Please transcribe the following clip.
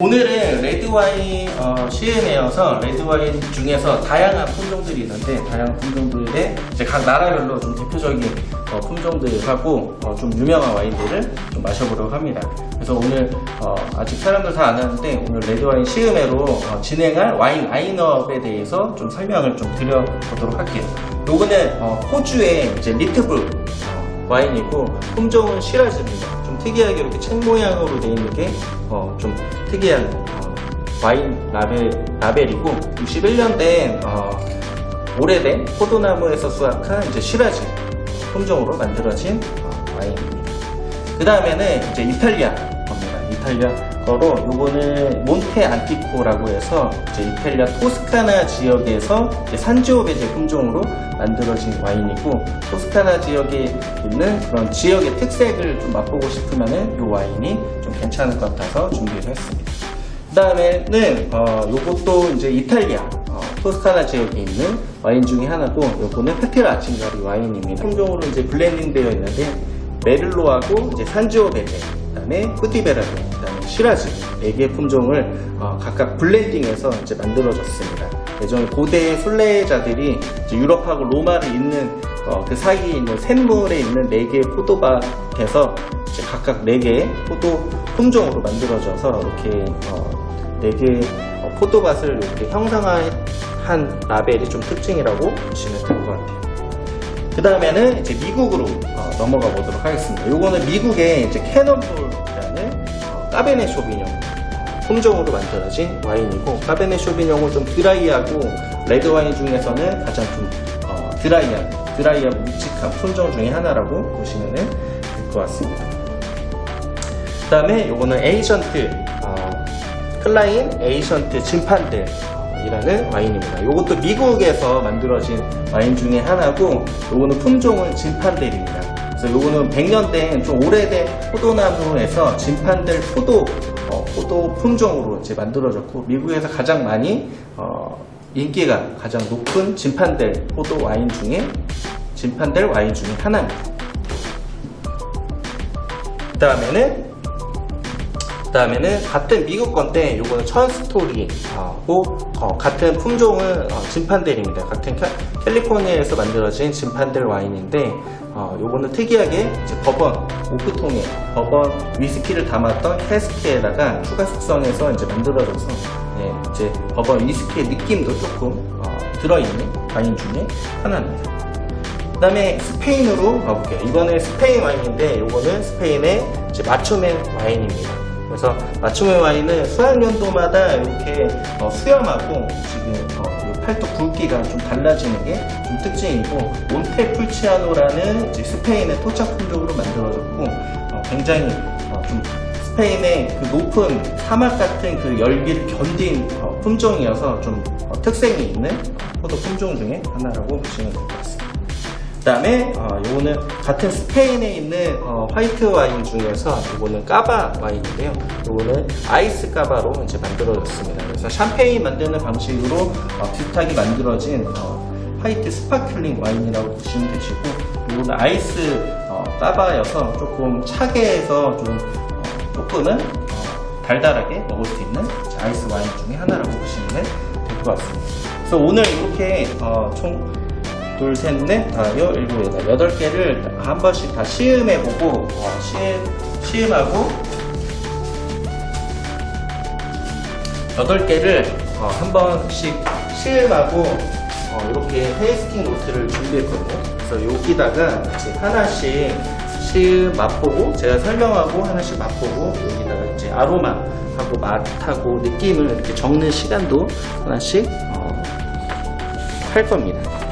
오늘은 레드와인 어, CM이어서 레드와인 중에서 다양한 품종들이 있는데 다양한 품종들의 이제 각 나라별로 좀 대표적인 어, 품종들하고 어, 좀 유명한 와인들을 좀 마셔보려고 합니다. 그래서 오늘 어, 아직 사람들 다안 하는데 오늘 레드와인 CM으로 어, 진행할 와인 라인업에 대해서 좀 설명을 좀 드려보도록 할게요. 요거는 어, 호주의 이제 리트블 어, 와인이고 품종은 시라즈입니다. 좀 특이하게 이렇게 책 모양으로 되어 있는 게 어, 좀 특이한 어, 와인 라벨, 라벨이고 61년 된 어, 오래된 포도나무에서 수확한 이제 시라즈 품종으로 만들어진 어, 와인입니다. 그 다음에는 이제 이탈리아. 이탈리아 거로 요거는 몬테 안티코라고 해서 이탈리아 토스카나 지역에서 산지오베제 품종으로 만들어진 와인이고 토스카나 지역에 있는 그런 지역의 특색을 좀 맛보고 싶으면은 요 와인이 좀 괜찮을 것 같아서 준비를 했습니다. 그 다음에는 어, 요것도 이제 이탈리아 어, 토스카나 지역에 있는 와인 중에 하나고 요거는 페테라 아침가리 와인입니다. 품종으로 이제 블렌딩 되어 있는데 메를로하고 이제 산지오베제 그다음에 그다음에 시라즈 4개 품종을 어, 각각 블렌딩해서 이제 만들어졌습니다. 예전 고대 순례자들이 유럽하고 로마를 잇는 어, 그 사이에 있는 샘물에 있는 4개의 포도밭에서 각각 4개의 포도 품종으로 만들어져서 이렇게 어, 4개의 어, 포도밭을 이렇게 형상화한 라벨이 좀 특징이라고 보시면 될 것 같아요. 그 다음에는 이제 미국으로 어, 넘어가 보도록 하겠습니다. 요거는 미국의 이제 캐논풀이라는 어, 까베네 쇼비뇽 품종으로 만들어진 와인이고 까베네 쇼비뇽은 좀 드라이하고 레드 와인 중에서는 가장 좀 어, 드라이한 드라이하고 묵직한 품종 중에 하나라고 보시면 될 것 같습니다. 그 다음에 요거는 에이션트 어, 클라인 에이션트 진판들 이라는 와인입니다. 이것도 미국에서 만들어진 와인 중에 하나고 요거는 품종은 진판델입니다. 그래서 요거는 100년 된 좀 오래된 포도나무에서 진판델 포도 어, 포도 품종으로 이제 만들어졌고 미국에서 가장 많이 어, 인기가 가장 높은 진판델 포도 와인 중에 진판델 와인 중에 하나입니다. 그 다음에는 그 다음에는 같은 미국 건데 요거는 천 스토리하고 어, 같은 품종은 어, 진판델입니다. 같은 캘, 캘리포니아에서 만들어진 진판델 와인인데 어, 요거는 특이하게 버번 오크통에 버번 위스키를 담았던 캐스크에다가 추가 숙성해서 이제 만들어져서 예, 이제 버번 위스키의 느낌도 조금 어, 들어있는 와인 중에 하나입니다. 그 다음에 스페인으로 가볼게요. 이거는 스페인 와인인데 이거는 스페인의 마초맨 와인입니다. 그래서 마초맨 와인은 수학 연도마다 이렇게 어, 수염하고 지금 어, 요 팔뚝 굵기가 좀 달라지는 게 좀 특징이고 몬테풀치아노라는 스페인의 토착 품종으로 만들어졌고 어, 굉장히 어, 좀 스페인의 그 높은 사막 같은 그 열기를 견딘 어, 품종이어서 좀 어, 특색이 있는 포도 품종 중에 하나라고 보시면 될 것 같습니다. 그 다음에 어, 요거는 같은 스페인에 있는 어, 화이트 와인 중에서 요거는 까바 와인인데요. 요거는 아이스 까바로 이제 만들어졌습니다. 그래서 샴페인 만드는 방식으로 어, 비슷하게 만들어진 어, 화이트 스파클링 와인이라고 보시면 되시고 요거는 아이스 어, 까바여서 조금 차게 해서 좀 어, 조금은 어, 달달하게 먹을 수 있는 아이스 와인 중에 하나라고 보시면 될 것 같습니다. 그래서 오늘 이렇게 어, 총 둘, 셋, 넷, 다, 여, 일곱, 여덟, 여덟 개를 한 번씩 다 시음해보고, 어, 시음, 시음하고, 여덟 개를 어, 한 번씩 시음하고, 어, 이렇게 테이스팅 노트를 준비했거든요. 그래서 여기다가 이제 하나씩 시음 맛보고, 제가 설명하고 하나씩 맛보고, 여기다가 이제 아로마하고 맛하고 느낌을 이렇게 적는 시간도 하나씩 어, 할 겁니다.